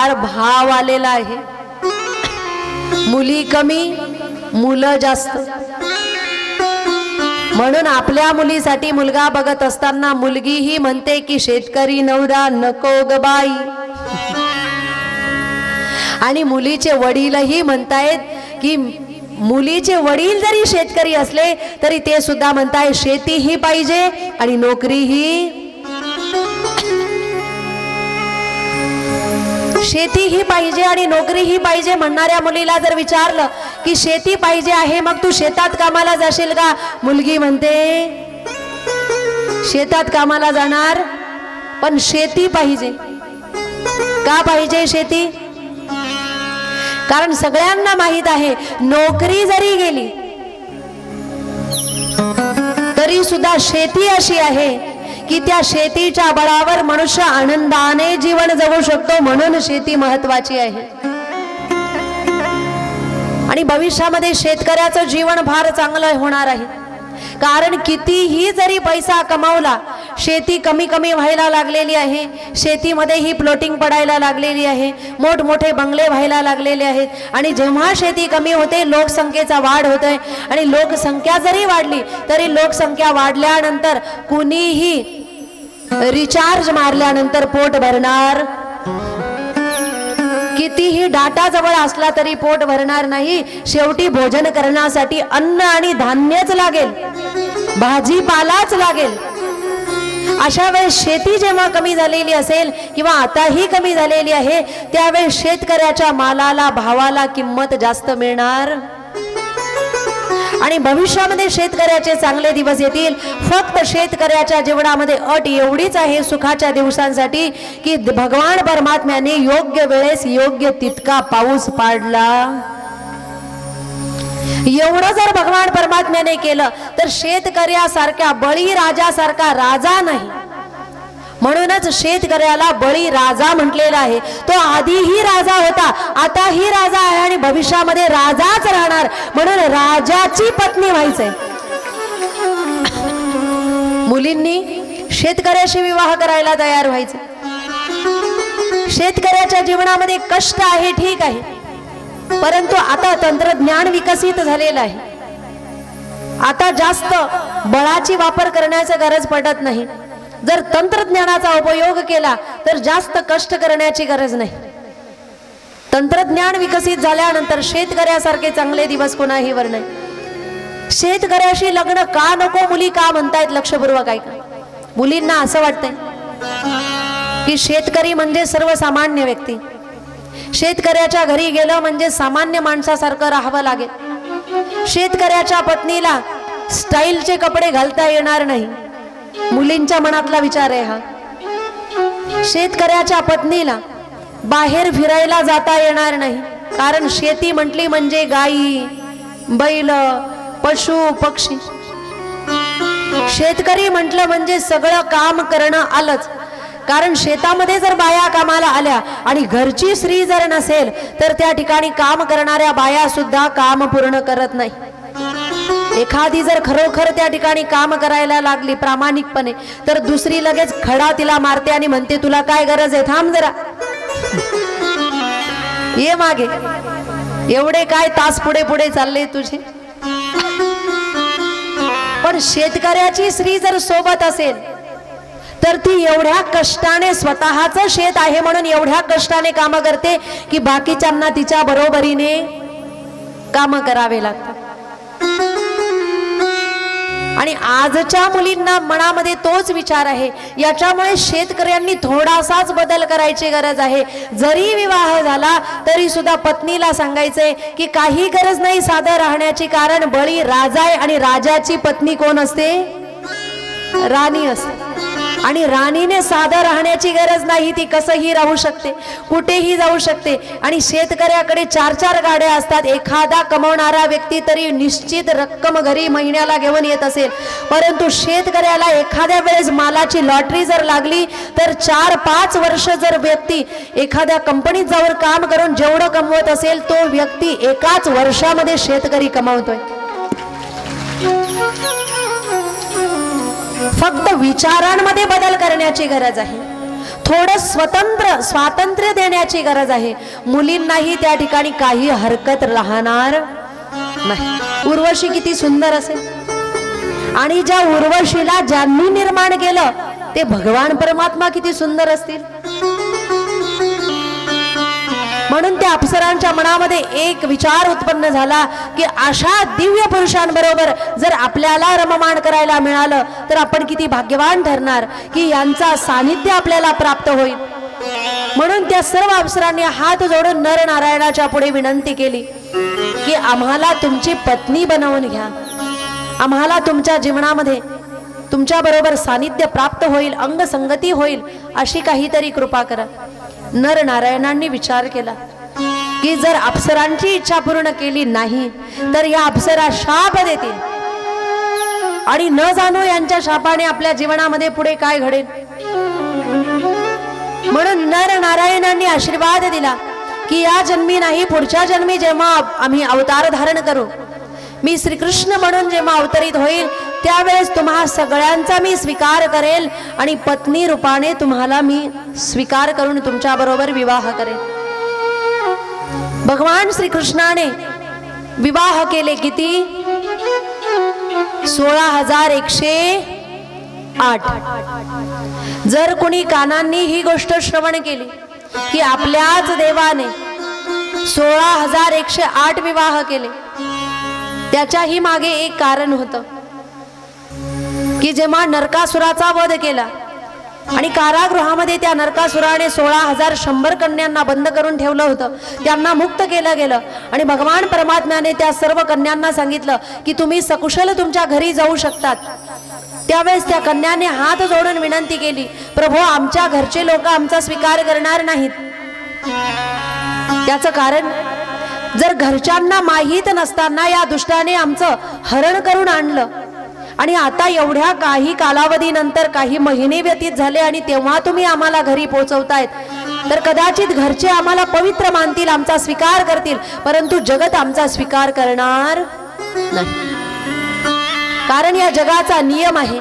फार भाव आलेला आहे. मुली कमी मुलं जास्त. म्हणून आपल्या मुलीसाठी मुलगा बघत असताना मुलगी ही म्हणते की शेतकरी नवरा नको ग बाई. आणि मुलीचे वडीलही म्हणतायत की मुलीचे वडील जरी शेतकरी असले तरी ते सुद्धा म्हणताय शेती ही पाहिजे आणि नोकरीही शेती ही पाहिजे आणि नोकरी ही पाहिजे म्हणणाऱ्या मुलीला जर विचारलं की शेती पाहिजे आहे मग तू शेतात कामाला जाशील का? मुलगी म्हणते शेतात कामाला जाणार पण शेती पाहिजे. का पाहिजे शेती? कारण सगळ्यांना माहीत आहे नोकरी जरी गेली तरी सुद्धा शेती अशी आहे की त्या शेतीच्या बळावर मनुष्य आनंदाने जीवन जगू शकतो म्हणून शेती महत्वाची आहे. आणि भविष्यामध्ये शेतकऱ्याचं जीवन फार चांगलं होणार आहे. कारण कितीही जरी पैसा कमावला शेती कमी कमी व्हायला लागलेली आहे शेतीमध्ये ही प्लॉटिंग पडायला लागलेली आहे मोठमोठे बंगले व्हायला लागलेले आहेत आणि जेव्हा शेती कमी होते लोकसंख्येचा वाढ होतोय आणि लोकसंख्या जरी वाढली तरी लोकसंख्या वाढल्यानंतर कुणीही रिचार्ज मारल्यानंतर पोट भरणार. कितीही डाटा जवळ असला तरी पोट भरणार नाही. शेवटी भोजन करण्यासाठी अन्न आणि धान्यच लागेल. भाजीपालाच लागेल. अशा वेळेस शेती जेव्हा कमी झालेली असेल किंवा आताही कमी झालेली आहे त्यावेळेस शेतकऱ्याच्या मालाला भावाला किंमत जास्त मिळणार. आणि भविष्यामध्ये शेतकऱ्याचे चांगले दिवस येतील. फक्त शेतकऱ्याच्या जीवनामध्ये अट एवढीच आहे सुखाच्या दिवसांसाठी की भगवान परमात्म्याने योग्य वेळेस योग्य तितका पाऊस पाडला. एवढं जर भगवान परमात्म्याने केलं तर शेतकऱ्यासारख्या बळी राजासारखा राजा नाही. म्हणूनच शेतकऱ्याला बळी राजा म्हटलेला आहे. तो आधीही राजा होता आताही राजा आहे आणि भविष्यामध्ये राजाच राहणार. म्हणून राजाची पत्नी व्हायचंय. मुलींनी शेतकऱ्याशी विवाह करायला तयार व्हायचं शेतकऱ्याच्या जीवनामध्ये कष्ट आहे ठीक आहे. परंतु आता तंत्रज्ञान विकसित झालेलं आहे. आता जास्त बळाची वापर करण्याची गरज पडत नाही. जर तंत्रज्ञानाचा उपयोग केला तर जास्त कष्ट करण्याची गरज नाही. तंत्रज्ञान विकसित झाल्यानंतर शेतकऱ्यासारखे चांगले दिवस कोणाहीवर नाही. शेतकऱ्याशी लग्न का नको मुली का म्हणतायत लक्षपूर्वक ऐका. मुलींना असं वाटतंय की शेतकरी म्हणजे सर्वसामान्य व्यक्ती. शेतकऱ्याच्या घरी गेलं म्हणजे सामान्य माणसासारखं राहावं लागेल. शेतकऱ्याच्या पत्नीला स्टाईलचे कपडे घालता येणार नाही. मुलींच्या मनातला विचार आहे हा. शेतकऱ्याच्या पत्नीला बाहेर फिरायला जाता येणार नाही. कारण शेती म्हटली म्हणजे गाई बैल पशु पक्षी. शेतकरी म्हटलं म्हणजे सगळं काम करणं आलंच. कारण शेतामध्ये जर बाया कामाला आल्या आणि घरची स्त्री जर नसेल तर त्या ठिकाणी काम करणाऱ्या बाया सुद्धा काम पूर्ण करत नाही. एखादी जर खरोखर त्या ठिकाणी काम करायला लागली प्रामाणिकपणे तर दुसरी लगेच खडा तिला मारते आणि म्हणते तुला काय गरज आहे? थांब जरा. ये मागे. एवढे काय तास पुढे पुढे चालले तुझे? पण शेतकऱ्याची स्त्री जर सोबत असेल तर ती एवढ्या कष्टाने स्वतःच शेत आहे म्हणून एवढ्या कष्टाने काम करते की बाकीच्यांना तिच्या बरोबरीने काम करावे लागतात. आणि आजच्या मुलींना मनामध्ये तोच विचार आहे. याच्यामुळे शेतकऱ्यांनी थोडासाच बदल करायची गरज आहे. जरी विवाह झाला तरी सुद्धा पत्नीला सांगायचंय की काही गरज नाही साधं राहण्याची कारण बळी राजा आहे आणि राजाची पत्नी कोण असते? राणी असते. आणि राणीने साधं राहण्याची गरज नाही ती कसंही राहू शकते कुठेही जाऊ शकते. आणि शेतकऱ्याकडे चार चार गाड्या असतात एखादा कमवणारा व्यक्ती तरी निश्चित रक्कम घरी महिन्याला घेऊन येत असेल. परंतु शेतकऱ्याला एखाद्या वेळेस मालाची लॉटरी जर लागली तर चार पाच वर्ष जर व्यक्ती एखाद्या कंपनीत जाऊन काम करून जेवढं कमवत असेल तो व्यक्ती एकाच वर्षामध्ये शेतकरी कमावतोय. फक्त विचारांमध्ये बदल करण्याची गरज आहे. थोडं स्वतंत्र स्वातंत्र्य देण्याची गरज आहे. मुलींनाही त्या ठिकाणी काही हरकत राहणार नाही. उर्वशी किती सुंदर असेल. आणि ज्या उर्वशीला ज्यांनी निर्माण केलं ते भगवान परमात्मा किती सुंदर असतील. म्हणून त्या अप्सरांच्या मनामध्ये एक विचार उत्पन्न झाला की अशा दिव्य पुरुषांबरोबर जर आपल्याला रममाण करायला मिळालं तर आपण किती भाग्यवान ठरणार की यांचा सानिध्य आपल्याला प्राप्त होईल. म्हणून त्या सर्व अप्सरांनी हात जोडून नर नारायणाच्या पुढे विनंती केली की आम्हाला तुमची पत्नी बनवून घ्या. आम्हाला तुमच्या जीवनामध्ये तुमच्या बरोबर सानिध्य प्राप्त होईल अंगसंगती होईल अशी काहीतरी कृपा करा. नर नारायणांनी विचार केला की जर अप्सरांची इच्छा पूर्ण केली नाही तर या अप्सरा शाप देतील. आणि न जाणो यांच्या शापाने आपल्या जीवनामध्ये पुढे काय घडेल. म्हणून नर नारायणांनी आशीर्वाद दिला की या जन्मी नाही पुढच्या जन्मी जेव्हा आम्ही अवतार धारण करू मी श्रीकृष्ण म्हणून जेव्हा अवतरित होईल त्यावेळेस तुम्हा सगळ्यांचा मी स्वीकार करेल आणि पत्नी रूपाने तुम्हाला मी स्वीकार करून तुमच्या बरोबर विवाह करेल भगवान श्रीकृष्णाने विवाह केले किती? सोळा हजार एकशे आठ. जर कोणी कानांनी ही गोष्ट श्रवण केली की आपल्याच देवाने सोळा हजार एकशे आठ विवाह केले त्याच्याही मागे एक कारण होतं. की जेव्हा नरकासुराचा वध केला आणि कारागृहामध्ये त्या नरकासुराने सोळा हजार शंभर कन्यांना बंद करून ठेवलं होतं त्यांना मुक्त केलं गेलं आणि भगवान परमात्म्याने त्या सर्व कन्यांना सांगितलं की तुम्ही सकुशल तुमच्या घरी जाऊ शकतात. त्यावेळेस त्या कन्याने हात जोडून विनंती केली प्रभू आमच्या घरचे लोक आमचा स्वीकार करणार नाहीत. त्याचं कारण जर घरच्यांना माहीत नसताना या दुष्टाने आमचं हरण करून आणलं आणि आता एवढ्या काही कालावधीनंतर काही महिने व्यतीत झाले आणि तेव्हा तुम्ही आम्हाला घरी पोहोचवतायत. तर कदाचित घरचे आम्हाला पवित्र मानतील आमचा स्वीकार करतील परंतु जगत आमचा स्वीकार करणार नाही. कारण या जगाचा नियम आहे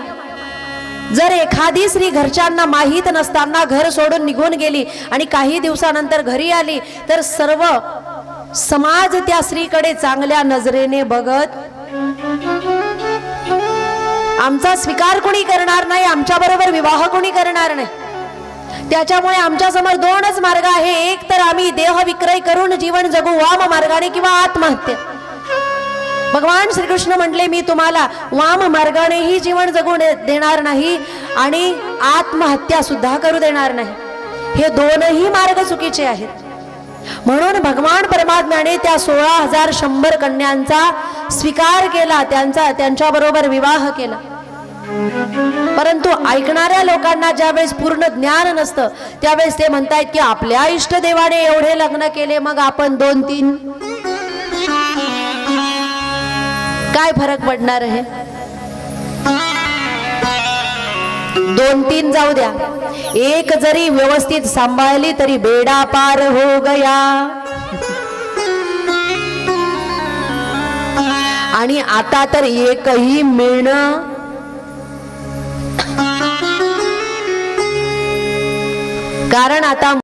जर एखादी स्त्री घरच्यांना माहीत नसताना घर सोडून निघून गेली आणि काही दिवसानंतर घरी आली तर सर्व समाज त्या स्त्रीकडे चांगल्या नजरेने बघत आमचा स्वीकार कोणी करणार नाही आमच्या बरोबर विवाह कोणी करणार नाही. त्याच्यामुळे आमच्यासमोर दोनच मार्ग आहे. एक तर आम्ही देह विक्रय करून जीवन जगू वाम मार्गाने किंवा आत्महत्या. भगवान श्रीकृष्ण म्हटले मी तुम्हाला वाम मार्गानेही जीवन जगू दे- देणार नाही आणि आत्महत्या सुद्धा करू देणार नाही. हे दोनही मार्ग चुकीचे आहेत. म्हणून भगवान परमात्म्याने त्या सोळा हजार शंभर कन्यांचा स्वीकार केला त्यांचा त्यांच्याबरोबर विवाह केला. परंतु ऐकणाऱ्या लोकांना ज्यावेळेस पूर्ण ज्ञान नसतं त्यावेळेस ते म्हणतायत की आपल्या इष्टदेवाने एवढे लग्न केले मग आपण दोन तीन काय फरक पडणार आहे? दोन तीन जाऊ द्या. एक जरी व्यवस्थित सांभाळली तरी बेडा पार हो गया. आणि आता तर एकही मिळणं कारण आता